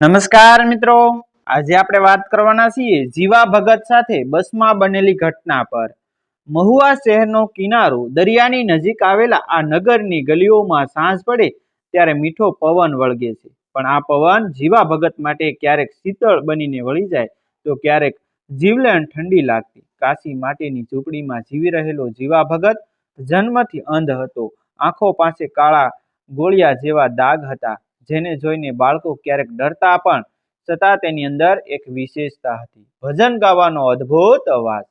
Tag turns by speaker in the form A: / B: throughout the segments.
A: નમસ્કાર મિત્રો. આજે આપણે વાત કરવાના છીએ જીવા ભગત સાથે બસમાં બનેલી ઘટના પર. મહુવા શહેરનો કિનારો દરિયાની નજીક આવેલા આ નગરની ગલીઓમાં સાંજ પડે ત્યારે મીઠો પવન વળગે છે. પણ આ પવન જીવા ભગત માટે ક્યારેક શીતળ બનીને વળી જાય તો ક્યારેક જીવલેણ ઠંડી લાગતી. કાશી માટેની ઝૂંપડીમાં જીવી રહેલો જીવા ભગત જન્મથી અંધ હતો. આંખો પાસે કાળા ગોળિયા જેવા દાગ હતા. જેને જોઈને બાળકો ક્યારેક ડરતા પણ, છતાં તેની અંદર એક વિશેષતા હતી. ભજન ગાવાનો અદ્ભુત અવાજ.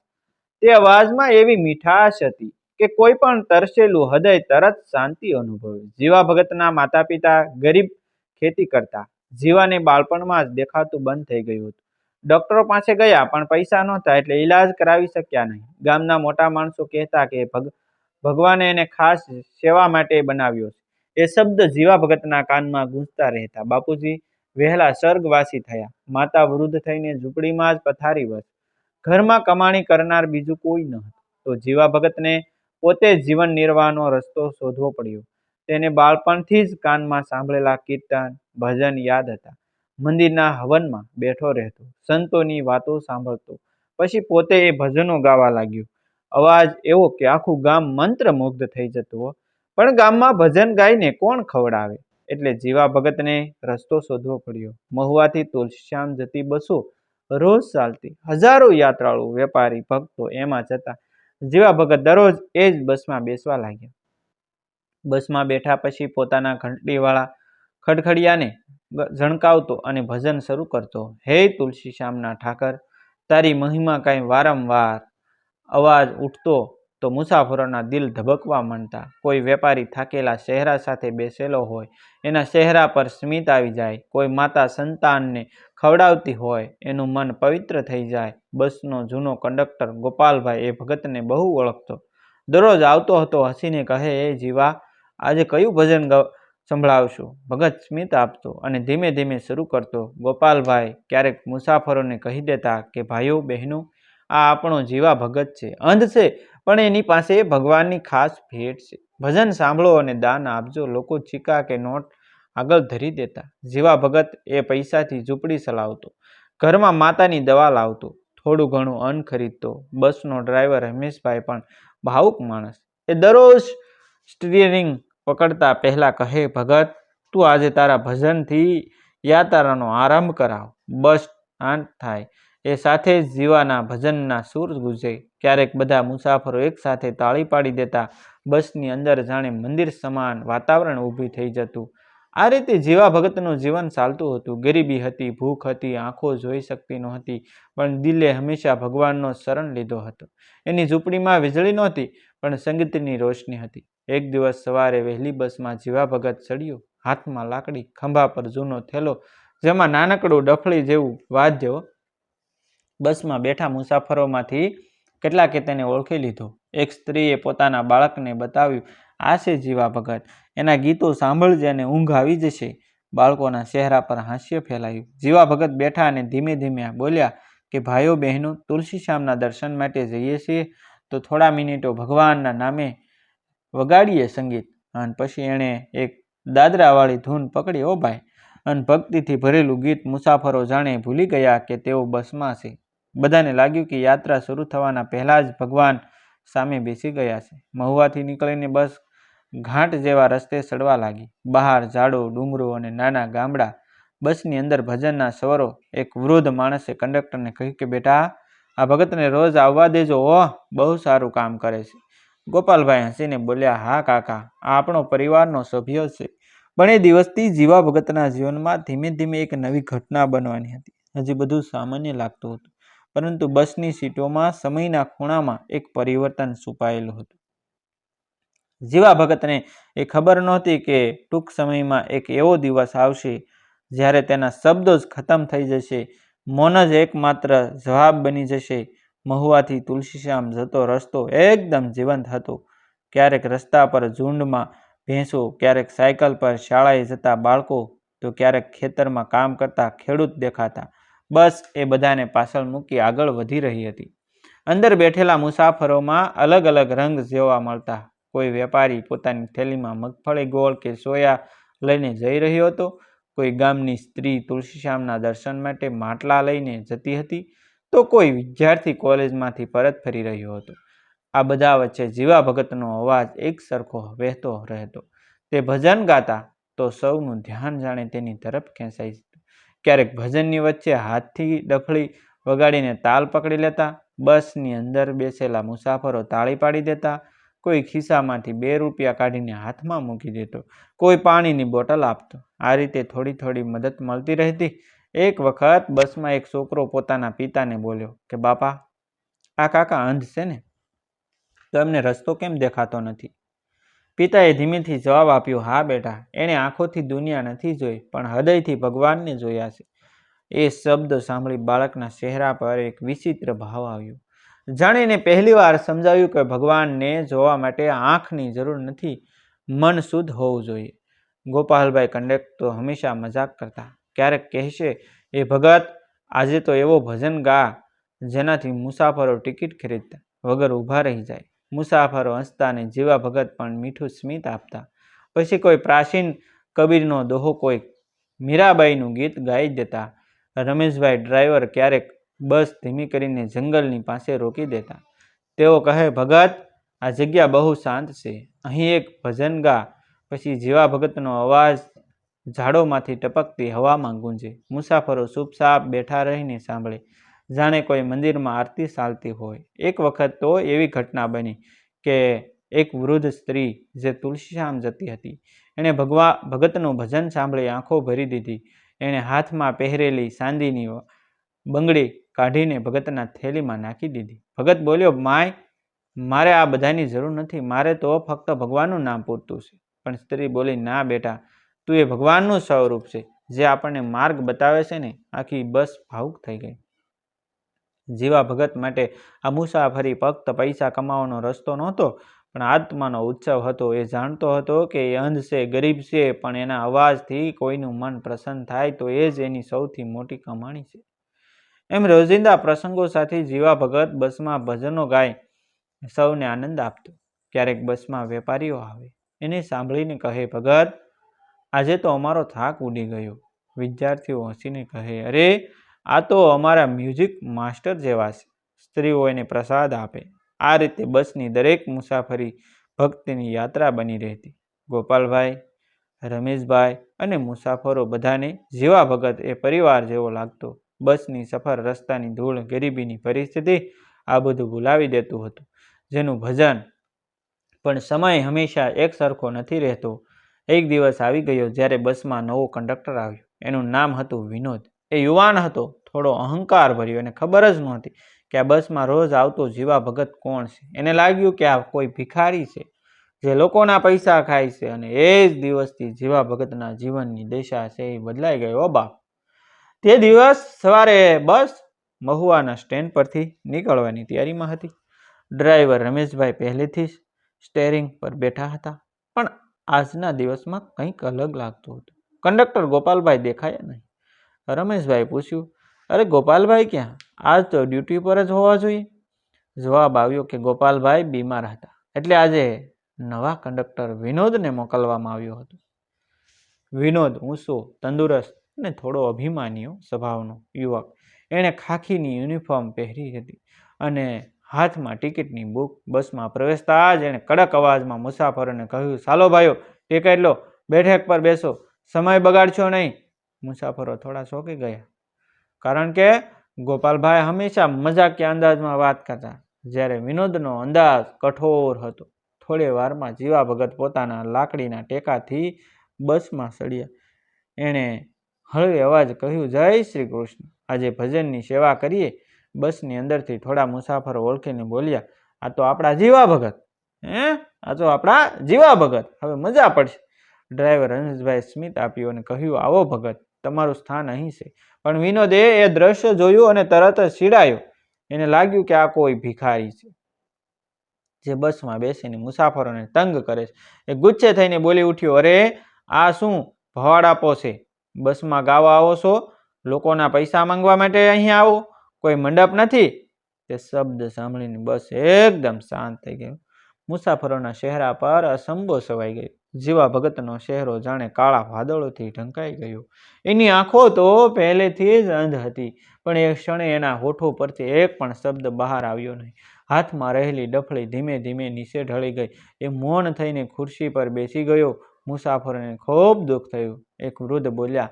A: તે અવાજમાં એવી મીઠાશ હતી કે કોઈ પણ તરસેલું હૃદય તરત શાંતિ અનુભવે. જીવા ભગતના માતા પિતા ગરીબ ખેતી કરતા. જીવાને બાળપણમાં જ દેખાતું બંધ થઈ ગયું હતું. ડોક્ટરો પાસે ગયા, પણ પૈસા નહોતા એટલે ઈલાજ કરાવી શક્યા નહીં. ગામના મોટા માણસો કહેતા કે ભગ, ભગવાને એને ખાસ સેવા માટે બનાવ્યો છે. એ શબ્દ જીવા ભગતના કાનમાં ગૂંજતા રહેતા. બાપુજી વહેલા સ્વર્ગવાસી થયા. માતા વૃદ્ધ થઈને ઝૂંપડીમાં જ પથારી વસ. ઘરમાં કમાણી કરનાર બીજું કોઈ ન હતું. તો જીવા ભગતને પોતે જીવન નિર્વાહનો રસ્તો શોધવો પડ્યો. તેને બાળપણથી જ કાનમાં સાંભળેલા કીર્તન, ભજન યાદ હતા. મંદિરના હવનમાં બેઠો રહેતો. સંતોની વાતો સાંભળતો. પછી પોતે એ ભજનો ગાવા લાગ્યો. અવાજ એવો કે આખું ગામ મંત્રમુગ્ધ થઈ જતું પણ ગામમાં ભજન ગાઈને કોણ ખવડાવે? એટલે જીવા ભગતને રસ્તો શોધવો પડ્યો. મહુવાથી તુલસીશ્યામ જતી બસો રોજ ચાલતી. હજારો યાત્રાળુ, વેપારી, ભક્તો એમાં જતા. જીવા ભગત દરરોજ એ જ બસમાં બેસવા લાગ્યા. બસમાં બેઠા પછી પોતાના ઘંટડીવાળા ખડખડિયાને ઝણકાવતો અને ભજન શરૂ કરતો. હે તુલસીશ્યામના ઠાકર, તારી મહિમા કાંઈ વારંવાર અવાજ ઉઠતો તો મુસાફરોના દિલ ધબકવા માંડતા. કોઈ વેપારી થાકેલા ચહેરા સાથે બેસેલો હોય, એના ચહેરા પર સ્મિત આવી જાય. કોઈ માતા સંતાનને ખવડાવતી હોય, એનું મન પવિત્ર થઈ જાય. બસનો જૂનો કંડક્ટર ગોપાલભાઈ એ ભગતને બહુ ઓળખતો. દરરોજ આવતો હતો હસીને કહે, એ જીવા, આજે કયું ભજન સંભળાવશું? ભગત સ્મિત આપતો અને ધીમે ધીમે શરૂ કરતો. ગોપાલભાઈ ક્યારેક મુસાફરોને કહી દેતા કે, ભાઈઓ, બહેનો, આ આપણો જીવા ભગત છે. અંધ છે પણ એની પાસે ભગવાનની ખાસ ભેટ છે. ભજન સાંભળો અને દાન આપજો. લોકો ચીકા કે નોટ આગળ ધરી દેતા. જીવા ભગત એ પૈસાથી ઝૂંપડી ચલાવતો. ઘરમાં માતાની દવા લાવતો. થોડું ઘણું અન્ન ખરીદતો. બસનો ડ્રાઈવર રમેશભાઈ પણ ભાવુક માણસ. એ દરરોજ સ્ટીયરિંગ પકડતા પહેલાં કહે, ભગત, તું આજે તારા ભજનથી યાત્રાનો આરંભ કરાવ. બસ શાંત થાય. એ સાથે જ જીવાના ભજનના સૂર ગુજે. ક્યારેક બધા મુસાફરો એકસાથે તાળી પાડી દેતા, બસની અંદર જાણે મંદિર સમાન વાતાવરણ ઊભી થઈ જતું. આ રીતે જીવા ભગતનું જીવન ચાલતું હતું. ગરીબી હતી, ભૂખ હતી, આંખો જોઈ શકતી નહોતી, પણ દિલે હંમેશા ભગવાનનો શરણ લીધો હતો. એની ઝૂંપડીમાં વીજળી નહોતી, પણ સંગીતની રોશની હતી. એક દિવસ સવારે વહેલી બસમાં જીવા ભગત ચડ્યો. હાથમાં લાકડી, ખંભા પર જૂનો થેલો, જેમાં નાનકડું ડફળી જેવું વાદ્ય બસમાં બેઠા મુસાફરોમાંથી કેટલાકે તેને ઓળખી લીધો. એક સ્ત્રીએ પોતાના બાળકને બતાવ્યું, આ છે જીવા ભગત. એના ગીતો સાંભળજે અને ઊંઘ આવી જશે. બાળકોના ચહેરા પર હાસ્ય ફેલાયું. જીવા ભગત બેઠા અને ધીમે ધીમે બોલ્યા કે, ભાઈઓ, બહેનો તુલસીશ્યામના દર્શન માટે જઈએ છીએ. તો થોડા મિનિટો ભગવાનના નામે વગાડીએ સંગીત. અને પછી એણે એક દાદરાવાળી ધૂન પકડી. ઓ ભાઈ. અને ભક્તિથી ભરેલું ગીત મુસાફરો જાણે ભૂલી ગયા કે તેઓ બસમાં છે. બધાને લાગ્યું કે યાત્રા શરૂ થવાના પહેલાં જ ભગવાન સામે બેસી ગયા છે. મહુવાથી નીકળીને બસ ઘાટ જેવા રસ્તે ચડવા લાગી. બહાર ઝાડો, ડુંગરો અને નાના ગામડા બસની અંદર ભજનના સ્વરો. એક વૃદ્ધ માણસે કંડક્ટરને કહ્યું કે, બેટા, આ ભગતને રોજ આવવા દેજો ઓહ બહુ સારું કામ કરે છે. ગોપાલભાઈ હસીને બોલ્યા, હા કાકા, આ આપણો પરિવારનો સભ્ય છે. પણ એ દિવસથી જીવા ભગતના જીવનમાં ધીમે ધીમે એક નવી ઘટના બનવાની હતી. હજી બધું સામાન્ય લાગતું હતું. પરંતુ બસની સીટોમાં સમયના ખૂણામાં એક પરિવર્તન છુપાયેલું હતું. જીવા ભગતને એ ખબર નહોતી કે ટૂંક સમયમાં એક એવો દિવસ આવશે જ્યારે તેના શબ્દો જ ખતમ થઈ જશે, મૌન જ એકમાત્ર જવાબ બની જશે. મહુવાથી તુલસીશ્યામ જતો રસ્તો એકદમ જીવંત હતો. ક્યારેક રસ્તા પર ઝુંડમાં ભેંસો, ક્યારેક સાયકલ પર શાળાએ જતા બાળકો, તો ક્યારેક ખેતરમાં કામ કરતા ખેડૂત દેખાતા. બસ એ બધાને પાછળ મૂકી આગળ વધી રહી હતી. અંદર બેઠેલા મુસાફરોમાં અલગ અલગ રંગ જોવા મળતા. કોઈ વેપારી પોતાની થેલીમાં મગફળી, ગોળ કે સોયા લઈને જઈ રહ્યો હતો. કોઈ ગામની સ્ત્રી તુલસીશ્યામના દર્શન માટે માટલા લઈને જતી હતી. તો કોઈ વિદ્યાર્થી કોલેજમાંથી પરત ફરી રહ્યો હતો. આ બધા વચ્ચે જીવા ભગતનો અવાજ એક સરખો વહેતો રહેતો. તે ભજન ગાતા તો સૌનું ધ્યાન જાણે તેની તરફ ખેંચાઈ ક્યારેક ભજનની વચ્ચે હાથથી ડફળી વગાડીને તાલ પકડી લેતા, બસની અંદર બેસેલા મુસાફરો તાળી પાડી દેતા, કોઈ ખિસ્સામાંથી બે રૂપિયા કાઢીને હાથમાં મૂકી દેતો, કોઈ પાણીની બોટલ આપતો. આ રીતે થોડી થોડી મદદ મળતી રહેતી. એક વખત બસમાં એક છોકરો પોતાના પિતાને બોલ્યો કે, બાપા, આ કાકા અંધ છે ને? તો એમને રસ્તો કેમ દેખાતો નથી? પિતાએ ધીમેથી જવાબ આપ્યો, હા બેટા, એણે આંખોથી દુનિયા નથી જોઈ, પણ હૃદયથી ભગવાનને જોયા છે. એ શબ્દ સાંભળી બાળકના ચહેરા પર એક વિચિત્ર ભાવ આવ્યો. જાણીને પહેલીવાર સમજાવ્યું કે ભગવાનને જોવા માટે આંખની જરૂર નથી, મન શુદ્ધ હોવું જોઈએ. ગોપાલભાઈ કંડક્ટર હંમેશા મજાક કરતા. ક્યારેક કહેશે, એ ભગત, આજે તો એવો ભજન ગા, જેનાથી મુસાફરો ટિકિટ ખરીદતા, વગર ઊભા રહી જાય. મુસાફરો હસતા અને જીવા ભગત પણ મીઠું સ્મિત આપતા. પછી કોઈ પ્રાચીન કબીરનો દોહો કોઈ મીરાબાઈનું ગીત ગાઈ દેતા. રમેશભાઈ ડ્રાઈવર ક્યારેક બસ ધીમી કરીને જંગલની પાસે રોકી દેતા. તેઓ કહે, ભગત, આ જગ્યા બહુ શાંત છે. અહીં એક ભજન ગા. પછી જીવા ભગતનો અવાજ ઝાડોમાંથી ટપકતી હવામાં ગુંજે. મુસાફરો ચૂપચાપ બેઠા રહીને સાંભળે. જાણે કોઈ મંદિરમાં આરતી ચાલતી હોય. એક વખત તો એવી ઘટના બની કે એક વૃદ્ધ સ્ત્રી જે તુલસીશ્યામ જતી હતી, એણે ભગવા, ભગતનું ભજન સાંભળી આંખો ભરી દીધી. એણે હાથમાં પહેરેલી ચાંદીની બંગડી કાઢીને ભગતના થેલીમાં નાખી દીધી. ભગત બોલ્યો, માય, મારે આ બધાની જરૂર નથી. મારે તો ફક્ત ભગવાનનું નામ પૂરતું છે. પણ સ્ત્રી બોલી, ના બેટા, તું એ ભગવાનનું સ્વરૂપ છે. જે આપણને માર્ગ બતાવે છે ને, આખી બસ ભાવુક થઈ ગઈ. જીવા ભગત માટે આ મુસાફરી ફક્ત પૈસા કમાવાનો રસ્તો નહોતો, પણ આત્માનો ઉત્સવ હતો. એ જાણતો હતો કે એ અંધ છે, ગરીબ છે, પણ એના અવાજથી કોઈનું મન પ્રસન્ન થાય તો એ જ એની સૌથી મોટી કમાણી છે. એમ રોજિંદા પ્રસંગો સાથે જીવા ભગત બસમાં ભજનો ગાય, સૌને આનંદ આપતો. ક્યારેક બસમાં વેપારીઓ આવે, એને સાંભળીને કહે, ભગત, આજે તો અમારો થાક ઉડી ગયો. વિદ્યાર્થીઓ હસીને કહે, અરે આ તો અમારા મ્યુઝિક માસ્ટર જેવા છે સ્ત્રીઓ એને પ્રસાદ આપે. આ રીતે બસની દરેક મુસાફરી ભક્તિની યાત્રા બની રહેતી. ગોપાલભાઈ, રમેશભાઈ અને મુસાફરો બધાને જીવા ભગત એ પરિવાર જેવો લાગતો. બસની સફર રસ્તાની ધૂળ ગરીબીની પરિસ્થિતિ આ બધું ભૂલાવી દેતું હતું. જેનું ભજન પણ સમય હંમેશા એક સરખો નથી રહેતો. એક દિવસ આવી ગયો જ્યારે બસમાં નવો કંડક્ટર આવ્યો. એનું નામ હતું વિનોદ. એ યુવાન હતો, થોડો અહંકાર ભર્યો, એને ખબર જ નહોતી કે આ બસમાં રોજ આવતો જીવા ભગત કોણ છે. એને લાગ્યું કે આ કોઈ ભિખારી છે, જે લોકોના પૈસા ખાય છે અને એ જ દિવસથી જીવા ભગતના જીવનની દિશા છે એ બદલાઈ ગયો બાપ! તે દિવસ સવારે બસ મહુવાના સ્ટેન્ડ પરથી નીકળવાની તૈયારીમાં હતી. ડ્રાઈવર રમેશભાઈ પહેલેથી જ સ્ટેરિંગ પર બેઠા હતા, પણ આજના દિવસમાં કંઈક અલગ લાગતું હતું. કંડક્ટર ગોપાલભાઈ દેખાયા નહીં. રમેશભાઈ પૂછ્યું, અરે ગોપાલભાઈ ક્યાં? આજ તો ડ્યુટી પર જ હોવા જોઈએ. જવાબ આવ્યો કે, ગોપાલભાઈ બીમાર હતા. એટલે આજે નવા કંડક્ટર વિનોદને મોકલવામાં આવ્યો હતો. વિનોદ ઊંચો, તંદુરસ્ત અને થોડો અભિમાનીઓ સ્વભાવનો યુવક. એણે ખાખીની યુનિફોર્મ પહેરી હતી અને હાથમાં ટિકિટની બુક બસમાં પ્રવેશતા જ એણે કડક અવાજમાં મુસાફરોને કહ્યું, ચાલો ભાઈઓ ટિકિટ લો. બેઠક પર બેસો. સમય બગાડશો નહીં. મુસાફરો થોડા શોકી ગયા. કારણ કે ગોપાલભાઈ હંમેશા મજાકીય અંદાજમાં વાત કરતા. જ્યારે વિનોદનો અંદાજ કઠોર હતો. થોડી વારમાં જીવા ભગત પોતાના લાકડીના ટેકાથી બસમાં સળ્યા એણે હળવે અવાજ કહ્યું, જય શ્રી કૃષ્ણ. આજે ભજનની સેવા કરીએ. બસની અંદરથી થોડા મુસાફરો ઓળખીને બોલ્યા, આ તો આપણા જીવા ભગત. હે? આ તો આપણા જીવા ભગત. હવે મજા પડશે. ડ્રાઈવર હંસભાઈ સ્મિત આપ્યું અને કહ્યું, આવો ભગત. તમારું સ્થાન અહીં છે. પણ વિનોદે એ દ્રશ્ય જોયું અને તરત જ ચીડાયો એને લાગ્યું કે આ કોઈ ભિખારી છે. જે બસમાં બેસીને મુસાફરોને તંગ કરે છે. એ ગુચ્છે થઈને બોલી ઉઠ્યો, અરે, આ શું ભવાડ આપો છે? બસમાં ગાવા આવો છો? લોકોના પૈસા માંગવા માટે અહીંયા આવો? કોઈ મંડપ નથી? તે શબ્દ સાંભળીને બસ એકદમ શાંત થઈ ગયું. મુસાફરોના ચહેરા પર અસંભો સવાઈ ગયો. જીવા ભગતનો ચહેરો જાણે કાળા વાદળોથી ઢંકાઈ ગયો. એની આંખો તો પહેલેથી જ અંધ હતી, પણ એ ક્ષણે એના હોઠો પરથી એક પણ શબ્દ બહાર આવ્યો નહીં. હાથમાં રહેલી ડફળી ધીમે ધીમે નીચે ઢળી ગઈ. એ મૌન થઈને ખુરશી પર બેસી ગયો. મુસાફરને ખૂબ દુઃખ થયું. એક વૃદ્ધ બોલ્યા,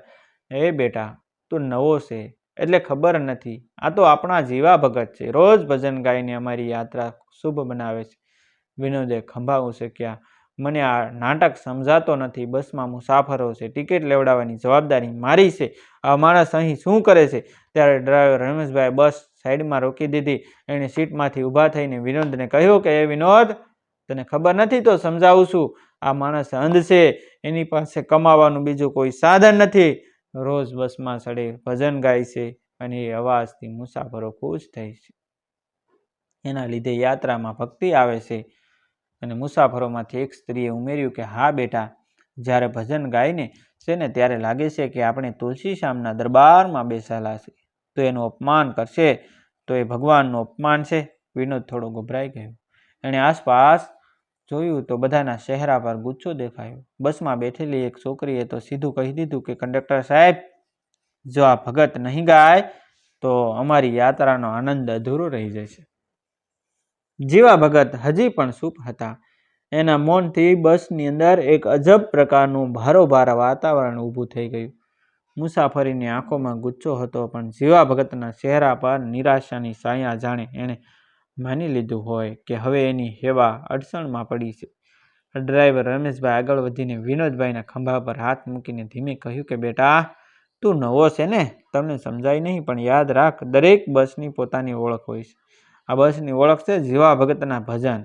A: એ બેટા, તું નવો છે, એટલે ખબર નથી. આ તો આપણા જીવા ભગત છે. રોજ ભજન ગાઈને અમારી યાત્રા શુભ બનાવે છે. વિનોદે ખંભા ઉસક્યા મને આ નાટક સમજાતો નથી. બસમાં મુસાફરો છે. ટિકિટ લેવડાવવાની જવાબદારી મારી છે. આ માણસ અહીં શું કરે છે? ત્યારે ડ્રાઈવર રમેશભાઈ બસ સાઈડમાં રોકી દીધી. એણે સીટમાંથી ઊભા થઈને વિનોદને કહ્યું કે, એ વિનોદ, તને ખબર નથી તો સમજાવું છું. આ માણસ અંધ છે. એની પાસે કમાવાનું બીજું કોઈ સાધન નથી. રોજ બસમાં સડે ભજન ગાય છે અને એ અવાજથી મુસાફરો ખુશ થાય છે. એના લીધે યાત્રામાં ભક્તિ આવે છે. અને મુસાફરોમાંથી એક સ્ત્રીએ ઉમેર્યું કે, હા બેટા, જ્યારે ભજન ગાઈને છે ત્યારે લાગે છે કે આપણે તુલસી શ્યામના દરબારમાં બેસેલા છે તો એનું અપમાન કરશે, તો એ ભગવાનનું અપમાન છે. વિનોદ થોડો ગભરાઈ ગયો. એણે આસપાસ જોયું તો બધાના ચહેરા પર ગુચ્છો દેખાયો. બસમાં બેઠેલી એક છોકરીએ તો સીધું કહી દીધું કે, કંડક્ટર સાહેબ, જો આ ભગત નહીં ગાય, તો અમારી યાત્રાનો આનંદ અધૂરો રહી જશે. જીવા ભગત હજી પણ ચૂપ હતા. એના મૌનથી બસની અંદર એક અજબ પ્રકારનું ભારોભાર વાતાવરણ ઊભું થઈ ગયું. મુસાફરીની આંખોમાં ગુચ્છો હતો, પણ જીવા ભગતના ચહેરા પર નિરાશાની સાયા જાણે એણે માની લીધું હોય કે હવે એની હેવા અડચણમાં પડી છે. ડ્રાઈવર રમેશભાઈ આગળ વધીને વિનોદભાઈના ખંભા પર હાથ મૂકીને ધીમે કહ્યું કે, બેટા, તું નવો છે ને? તમને સમજાય નહીં, પણ યાદ રાખ, દરેક બસની પોતાની ઓળખ હોય છે. આ બસની ઓળખ છે જીવા ભગતના ભજન.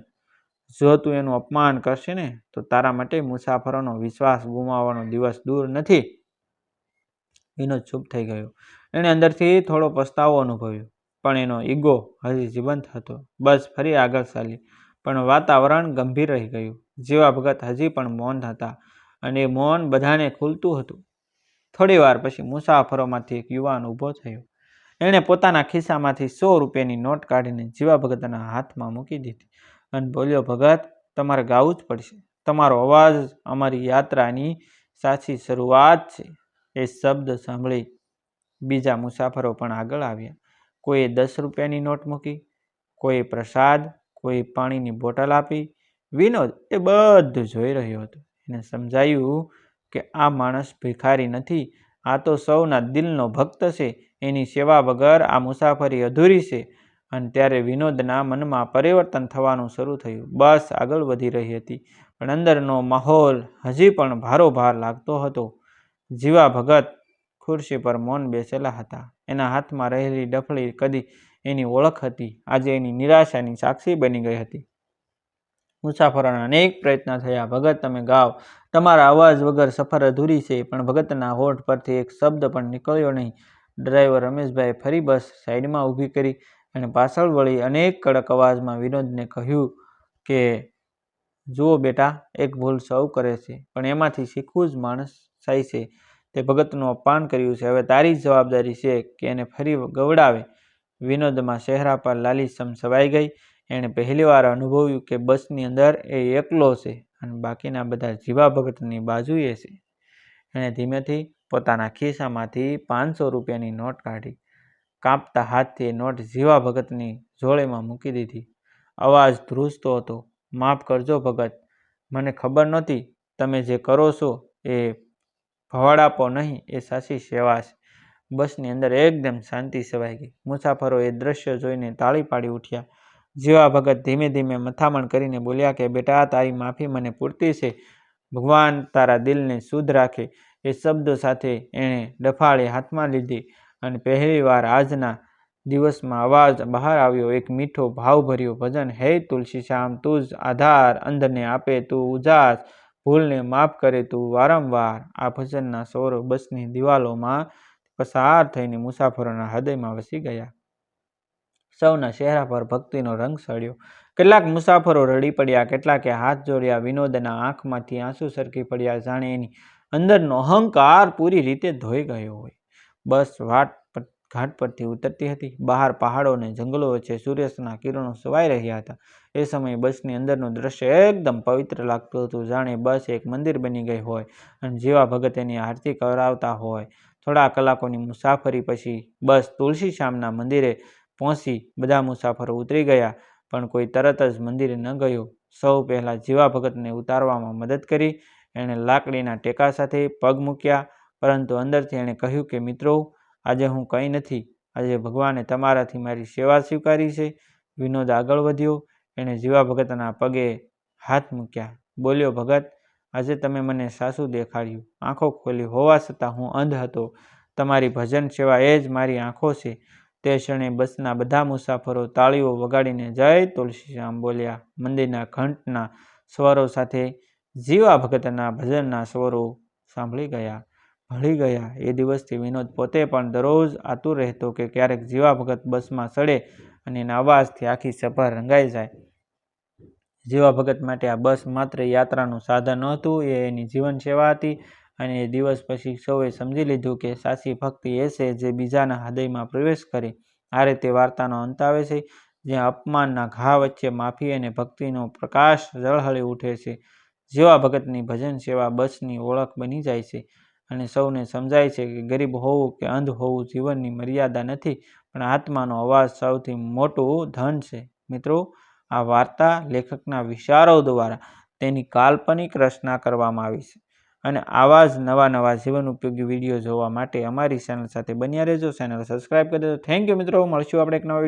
A: જો તું એનું અપમાન કરશે ને, તો તારા માટે મુસાફરોનો વિશ્વાસ ગુમાવવાનો દિવસ દૂર નથી. વિનોદ ચૂપ થઈ ગયો. એણે અંદરથી થોડો પસ્તાવો અનુભવ્યો, પણ એનો ઈગો હજી જીવંત હતો. બસ ફરી આગળ ચાલી, પણ વાતાવરણ ગંભીર રહી ગયું. જીવા ભગત હજી પણ મૌન હતા અને મૌન બધાને ખુલતું હતું. થોડી વાર પછી મુસાફરોમાંથી એક યુવાન ઊભો થયો. એણે પોતાના ખિસ્સામાંથી સો રૂપિયાની નોટ કાઢીને જીવા ભગતના હાથમાં મૂકી દીધી અને બોલ્યો, ભગત, તમારે ગાવું જ પડશે. તમારો અવાજ અમારી યાત્રાની સાચી શરૂઆત છે. એ શબ્દ સાંભળી બીજા મુસાફરો પણ આગળ આવ્યા. કોઈએ દસ રૂપિયાની નોટ મૂકી, કોઈએ પ્રસાદ કોઈ પાણીની બોટલ આપી. વિનોદ એ બધું જોઈ રહ્યો હતો. એને સમજાયું કે આ માણસ ભિખારી નથી, આ તો સૌના દિલનો ભક્ત છે. એની સેવા વગર આ મુસાફરી અધૂરી છે અને ત્યારે વિનોદના મનમાં પરિવર્તન થવાનું શરૂ થયું. બસ આગળ વધી રહી હતી, પણ અંદરનો માહોલ હજી પણ ભારોભાર લાગતો હતો. જીવા ભગત ખુરશી પર મૌન બેસેલા હતા. એના હાથમાં રહેલી ડફળી કદી એની ઓળખ હતી. આજે એની નિરાશાની સાક્ષી બની ગઈ હતી. મુસાફરોના અનેક પ્રયત્ન થયા. ભગત, તમે ગાઓ. તમારા અવાજ વગર સફર અધૂરી છે, પણ ભગતના હોઠ પરથી એક શબ્દ પણ નીકળ્યો નહીં. ડ્રાઈવર રમેશભાઈ ફરી બસ સાઈડમાં ઊભી કરી અને પાછળ વળી અનેક કડક અવાજમાં વિનોદને કહ્યું કે, જુઓ બેટા, એક ભૂલ સૌ કરે છે, પણ એમાંથી શીખવું જ માણસ થાય છે. તે ભગતનું અપમાન કર્યું છે. હવે તારી જવાબદારી છે કે એને ફરી ગવડાવે. વિનોદમાં ચહેરા પર લાલીસમ સવાઈ ગઈ. એણે પહેલીવાર અનુભવ્યું કે બસની અંદર એ એકલો છે અને બાકીના બધા જીવા ભગતની બાજુએ છે. એણે ધીમેથી પોતાના ખિસ્સામાંથી પાંચસો રૂપિયાની નોટ કાઢી, કાંપતા હાથથી નોટ જીવા ભગતની જોળેમાં મૂકી દીધી. અવાજ ધ્રુજતો હતો, માફ કરજો ભગત, મને ખબર નહોતી તમે જે કરો છો એ ભવાડાપો નહીં, એ સાચી સેવા છે. બસની અંદર એકદમ શાંતિ સેવાઈ ગઈ. મુસાફરો એ દ્રશ્ય જોઈને તાળી પાડી ઉઠ્યા. જીવા ભગત ધીમે ધીમે મથામણ કરીને બોલ્યા કે, બેટા, તારી માફી મને પૂરતી છે. ભગવાન તારા દિલને શુદ્ધ રાખે. એ શબ્દો સાથે એણે ડફાળે હાથમાં લીધી અને પહેલીવાર આજના દિવસમાં અવાજ બહાર આવ્યો. એક મીઠો, ભાવભર્યો ભજન, હે તુલસી શ્યામ તું જ આધાર અંધને આપે, તું ઉજાસ ભૂલને માફ કરે, તું વારંવાર આ ભજનના સ્વરો બસની દિવાલોમાં પસાર થઈને મુસાફરોના હૃદયમાં વસી ગયા. સૌના ચહેરા પર ભક્તિનો રંગ સળ્યો. કેટલાક મુસાફરો રડી પડ્યા, કેટલાકે હાથ જોડ્યા, વિનોદના આંખમાંથી આંસુ સરકી પડ્યા, જાણે એની અંદરનો અહંકાર પૂરી રીતે ધોઈ ગયો હોય. બસ વાટ ઘાટ પરથી ઉતરતી હતી. બહાર પહાડો અને જંગલો વચ્ચે સૂર્યાસ્તના કિરણો સવાઈ રહ્યા હતા. એ સમયે બસની અંદરનું દ્રશ્ય એકદમ પવિત્ર લાગતું હતું. જાણે બસ એક મંદિર બની ગઈ હોય અને જીવા ભગત એની આરતી કરાવતા હોય. થોડા કલાકોની મુસાફરી પછી બસ તુલસી શ્યામના મંદિરે પહોંચી બધા મુસાફરો ઉતરી ગયા. પણ કોઈ તરત જ મંદિરે ન ગયો. સૌ પહેલાં જીવા ભગતને ઉતારવામાં મદદ કરી એણે લાકડીના ટેકા સાથે પગ મૂક્યા, પરંતુ અંદરથી એણે કહ્યું કે, મિત્રો, આજે હું કંઈ નથી. આજે ભગવાને તમારાથી મારી સેવા સ્વીકારી છે. વિનોદ આગળ વધ્યો. એણે જીવા ભગતના પગે હાથ મૂક્યા. બોલ્યો, ભગત, આજે તમે મને સાસુ દેખાડ્યું. આંખો ખોલી હોવા છતાં હું અંધ હતો. તમારી ભજન સેવા એ જ મારી આંખો છે. તે ક્ષણે બસના બધા મુસાફરો તાળીઓ વગાડીને જય તુલસીશ્યામ બોલ્યા. મંદિરના ઘંટના સ્વરો સાથે જીવા ભગતના ભજનના સ્વરો સાંભળી ગયા, ભળી ગયા. એ દિવસથી વિનોદ પોતે પણ દરરોજ આતુર રહેતો કે ક્યારેક જીવા ભગત બસમાં ચડે અને એના અવાજથી આખી સભા રંગાઈ જાય. જીવા ભગત માટે આ બસ માત્ર યાત્રાનું સાધન નહોતું, એ એની જીવન સેવા હતી અને એ દિવસ પછી સૌએ સમજી લીધું કે સાચી ભક્તિ એ છે જે બીજાના હૃદયમાં પ્રવેશ કરે. આ રીતે વાર્તાનો અંત આવે છે, જ્યાં અપમાનના ઘા વચ્ચે માફી અને ભક્તિનો પ્રકાશ ઝળહળી ઉઠે છે. જેવા ભગતની ભજન, સેવા બસની ઓળખ બની જાય છે અને સૌને સમજાય છે કે ગરીબ હોવું કે અંધ હોવું જીવનની મર્યાદા નથી, પણ આત્માનો અવાજ સૌથી મોટું ધન છે. મિત્રો, આ વાર્તા લેખકના વિચારો દ્વારા તેની કાલ્પનિક રચના કરવામાં આવી છે અને આવા જ નવા નવા જીવન ઉપયોગી વીડિયો જોવા માટે અમારી ચેનલ સાથે બન્યા રહેજો. ચેનલ સબસ્ક્રાઈબ કરી દેજો. થેન્ક યુ મિત્રો. મળશું આપણે એક નવા વીડિયો